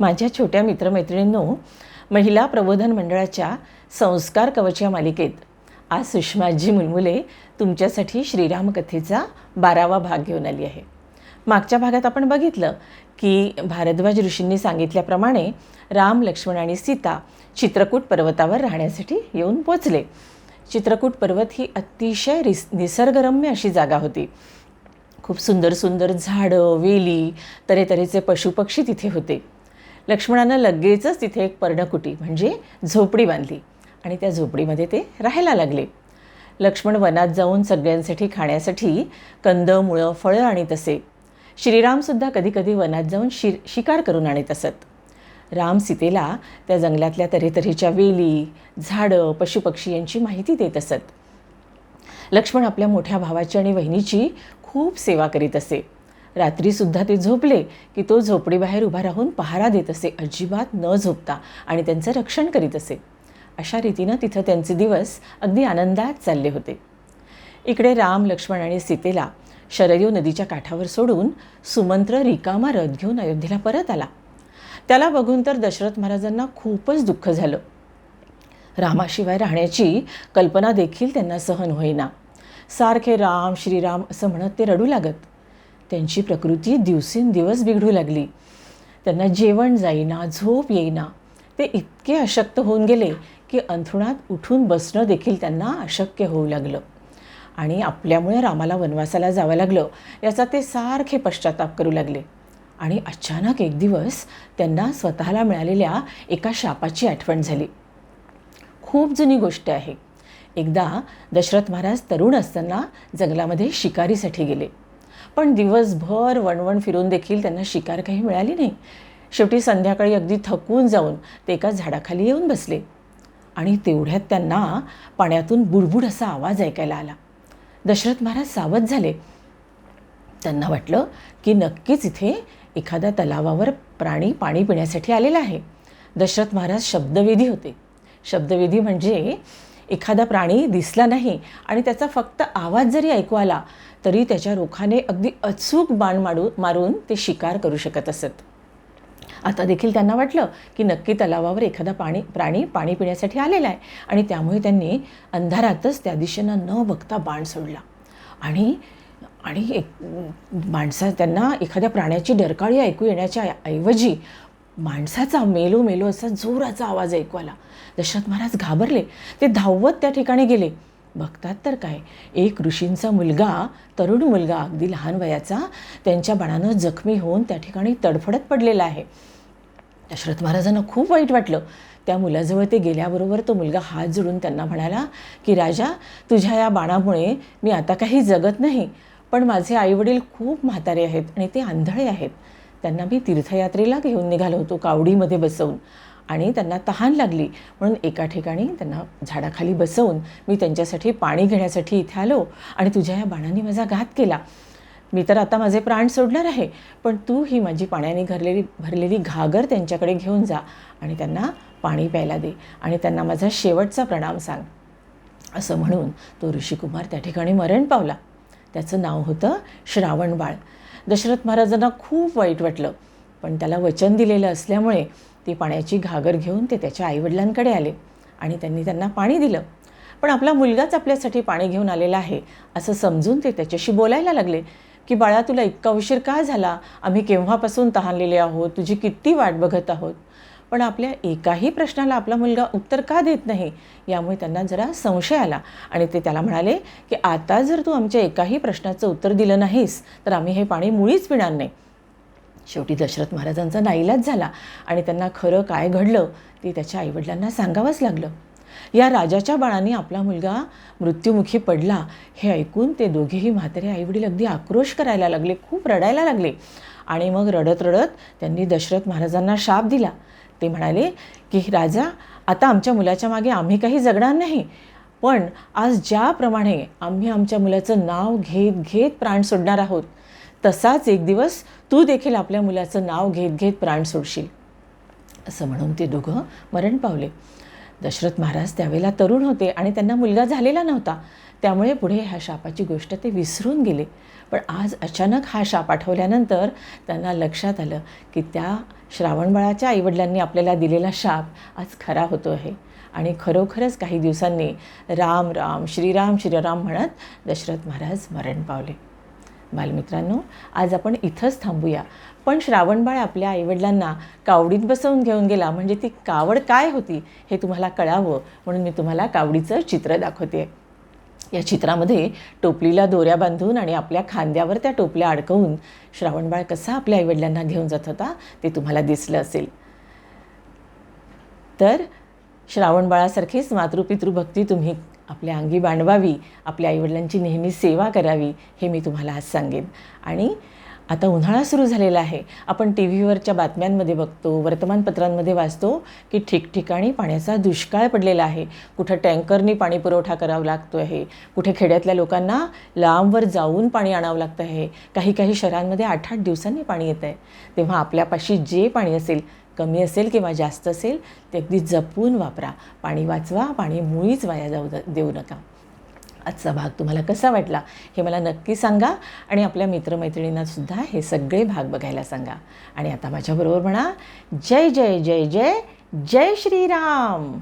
माझ्या छोट्या मित्रमैत्रिणींनो महिला प्रबोधन मंडळाच्या संस्कार कवच या मालिकेत आज सुषमाजी मुलमुले तुमच्यासाठी श्रीरामकथेचा बारावा भाग घेऊन आली आहे. मागच्या भागात आपण बघितलं की भारद्वाज ऋषींनी सांगितल्याप्रमाणे राम लक्ष्मण आणि सीता चित्रकूट पर्वतावर राहण्यासाठी येऊन पोचले. चित्रकूट पर्वत ही अतिशय रिस निसर्गरम्य अशी जागा होती. खूप सुंदर सुंदर झाडं वेली तऱ्हेतऱ्हेचे पशुपक्षी तिथे होते. लक्ष्मणानं लगेचच तिथे एक पर्णकुटी म्हणजे झोपडी बांधली. आणि त्या झोपडीमध्ये ते राहायला लागले. लक्ष्मण वनात जाऊन सगळ्यांसाठी खाण्यासाठी कंद मुळं फळं आणीत असे. श्रीरामसुद्धा कधीकधी वनात जाऊन शि शिकार करून आणीत असत. राम सीतेला त्या जंगलातल्या तऱ्हेतऱ्हेच्या वेली झाडं पशुपक्षी यांची माहिती देत असत. लक्ष्मण आपल्या मोठ्या भावाची आणि बहिणीची खूप सेवा करीत असे. रात्रीसुद्धा ते झोपले की तो झोपडीबाहेर उभा राहून पहारा देत असे अजिबात न झोपता आणि त्यांचं रक्षण करीत असे. अशा रीतीनं तिथं त्यांचे दिवस अगदी आनंदात चालले होते. इकडे राम लक्ष्मण आणि सीतेला शरयू नदीच्या काठावर सोडून सुमंत्र रिकामा रथ घेऊन अयोध्येला परत आला. त्याला बघून तर दशरथ महाराजांना खूपच दुःख झालं. रामाशिवाय राहण्याची कल्पना देखील त्यांना सहन होईना. सारखे राम श्रीराम असं म्हणत ते रडू लागत. त्यांची प्रकृती दिवसेंदिवस बिघडू लागली. त्यांना जेवण जाईना झोप येईना. ते इतके अशक्त होऊन गेले की अंथरुणात उठून बसणं देखील त्यांना अशक्य होऊ लागलं. आणि आपल्यामुळे रामाला वनवासाला जावं लागलं याचा ते सारखे पश्चाताप करू लागले. आणि अचानक एक दिवस त्यांना स्वतःला मिळालेल्या एका शापाची आठवण झाली. खूप जुनी गोष्ट आहे. एकदा दशरथ महाराज तरुण असताना जंगलामध्ये शिकारीसाठी गेले. पण दिवसभर वणवण फिरून देखील त्यांना शिकार काही मिळाली नाही. शेवटी संध्याकाळी अगदी थकून जाऊन ते एका झाडाखाली येऊन बसले. आणि तेवढ्यात त्यांना पाण्यातून बुडबुड असा आवाज ऐकायला आला. दशरथ महाराज सावध झाले. त्यांना वाटलं की नक्कीच इथे एखाद्या तलावावर प्राणी पाणी पिण्यासाठी आलेला आहे. दशरथ महाराज शब्दवेधी होते. शब्दवेधी म्हणजे एखादा प्राणी दिसला नाही आणि त्याचा फक्त आवाज जरी ऐकू आला तरी त्याच्या रोखाने अगदी अचूक बाण माडू मारून ते शिकार करू शकत असत. आता देखील त्यांना वाटलं की नक्की तलावावर एखादा पाणी प्राणी पाणी पिण्यासाठी आलेला आहे आणि त्यामुळे त्यांनी अंधारातच त्या दिशेनं न बघता बाण सोडला. आणि आणि एक माणसा त्यांना एखाद्या प्राण्याची डरकाळी ऐकू येण्याच्या ऐवजी माणसाचा मेलो मेलो असा जोराचा आवाज ऐकू आला. दशरथ महाराज घाबरले. ते धावत त्या ठिकाणी गेले. बघतात तर काय? एक ऋषींचा मुलगा तरुण मुलगा अगदी लहान वयाचा त्यांच्या बाणानं जखमी होऊन त्या ठिकाणी तडफडत पडलेला आहे. दशरथ महाराजांना खूप वाईट वाटलं. त्या मुलाजवळ ते गेल्याबरोबर तो मुलगा हात जोडून त्यांना म्हणाला की राजा तुझ्या या बाणामुळे मी आता काही जगत नाही पण माझे आईवडील खूप म्हातारे आहेत आणि ते आंधळे आहेत. त्यांना मी तीर्थयात्रेला घेऊन निघालो होतो कावडीमध्ये बसवून. आणि त्यांना तहान लागली. म्हणून एका ठिकाणी त्यांना झाडाखाली बसवून मी त्यांच्यासाठी पाणी घेण्यासाठी इथे आलो आणि तुझ्या या बाणाने माझा घात केला. मी तर आता माझे प्राण सोडणार आहे पण तू ही माझी पाण्याने घरलेली भरलेली घागर त्यांच्याकडे घेऊन जा आणि त्यांना पाणी प्यायला दे आणि त्यांना माझा शेवटचा प्रणाम सांग. असं म्हणून तो ऋषिकुमार त्या ठिकाणी मरण पावला. त्याचं नाव होतं श्रावणबाळ. दशरथ महाराजांना खूप वाईट वाटलं. पण त्याला वचन दिलेलं असल्यामुळे ती पाण्याची घागर घेऊन ते त्याच्या आईवडिलांकडे आले आणि त्यांनी त्यांना पाणी दिलं. पण आपला मुलगाच आपल्यासाठी पाणी घेऊन आलेला आहे असं समजून ते त्याच्याशी बोलायला लागले की बाळा तुला इतका उशीर का झाला? आम्ही केव्हापासून तहानलेले आहोत? तुझी किती वाट बघत आहोत? पण आपल्या एकाही प्रश्नाला आपला मुलगा उत्तर का देत नाही यामुळे त्यांना जरा संशय आला. आणि ते त्याला म्हणाले की आता जर तू आमच्या एकाही प्रश्नाचं उत्तर दिलं नाहीस तर आम्ही हे पाणी मुळीच पिणार नाही. शेवटी दशरथ महाराजांचा नाईलाज झाला आणि त्यांना खरं काय घडलं ते त्याच्या आईवडिलांना सांगावंच लागलं. या राजाच्या बाळाने आपला मुलगा मृत्युमुखी पडला हे ऐकून ते दोघेही म्हातारे आईवडील अगदी आक्रोश करायला लागले खूप रडायला लागले. आणि मग रडत रडत त्यांनी दशरथ महाराजांना शाप दिला. ते म्हणाले की राजा आता आमच्या मुलाच्या मागे आम्ही काही जगणार नाही. पण आज ज्याप्रमाणे आम्ही आमच्या मुलाचं नाव घेत घेत प्राण सोडणार आहोत तसाच एक दिवस तू देखील आपल्या मुलाचं नाव घेत घेत प्राण सोडशील. असं म्हणून ते दोघं मरण पावले. दशरथ महाराज त्यावेळेला तरुण होते आणि त्यांना मुलगा झालेला नव्हता. त्यामुळे पुढे ह्या शापाची गोष्ट ते विसरून गेले. पण आज अचानक हा शाप आठवल्यानंतर त्यांना लक्षात आलं की त्या श्रावणबाळाच्या आईवडिलांनी आपल्याला दिलेला शाप आज खरा होतो आहे आणि खरोखरच काही दिवसांनी राम राम श्रीराम श्रीराम म्हणत दशरथ महाराज मरण पावले. बालमित्रांनो आज आपण इथंच थांबूया. पण श्रावणबाळ आपल्या आईवडिलांना कावडीत बसवून घेऊन गेला म्हणजे ती कावड काय होती हे तुम्हाला कळावं म्हणून मी तुम्हाला कावडीचं चित्र दाखवते या चित्रामध्ये टोपलीला दोऱ्या बांधून आणि आपल्या खांद्यावर त्या टोपल्या अडकवून श्रावणबाळ कसा आपल्या आईवडिलांना घेऊन जात होता ते तुम्हाला दिसलं असेल. तर श्रावणबाळासारखीच मातृपितृभक्ती तुम्ही आपल्या अंगी बांधवावी आपल्या आईवडिलांची नेहमी सेवा करावी हे मी तुम्हाला आज सांगेन. आणि आता उन्हाळा सुरू झालेला आहे. आपण टी व्हीवरच्या बातम्यांमध्ये बघतो वर्तमानपत्रांमध्ये वाचतो की ठिकठिकाणी पाण्याचा दुष्काळ पडलेला आहे. कुठं टँकरनी पाणी पुरवठा करावा लागतो आहे. कुठे खेड्यातल्या लोकांना लांबवर जाऊन पाणी आणावं लागतं आहे. काही काही शहरांमध्ये आठ आठ दिवसांनी पाणी येतं आहे. तेव्हा आपल्यापाशी जे पाणी असेल कमी असेल किंवा जास्त असेल ते अगदी जपून वापरा. पाणी वाचवा पाणी मुळीच वाया जाऊ द- देऊ नका. आजचा भाग तुम्हाला कसा वाटला हे मला नक्की सांगा आणि आपल्या मित्रमैत्रिणींनासुद्धा हे सगळे भाग बघायला सांगा. आणि आता माझ्याबरोबर म्हणा जय जय जय जय जय श्रीराम!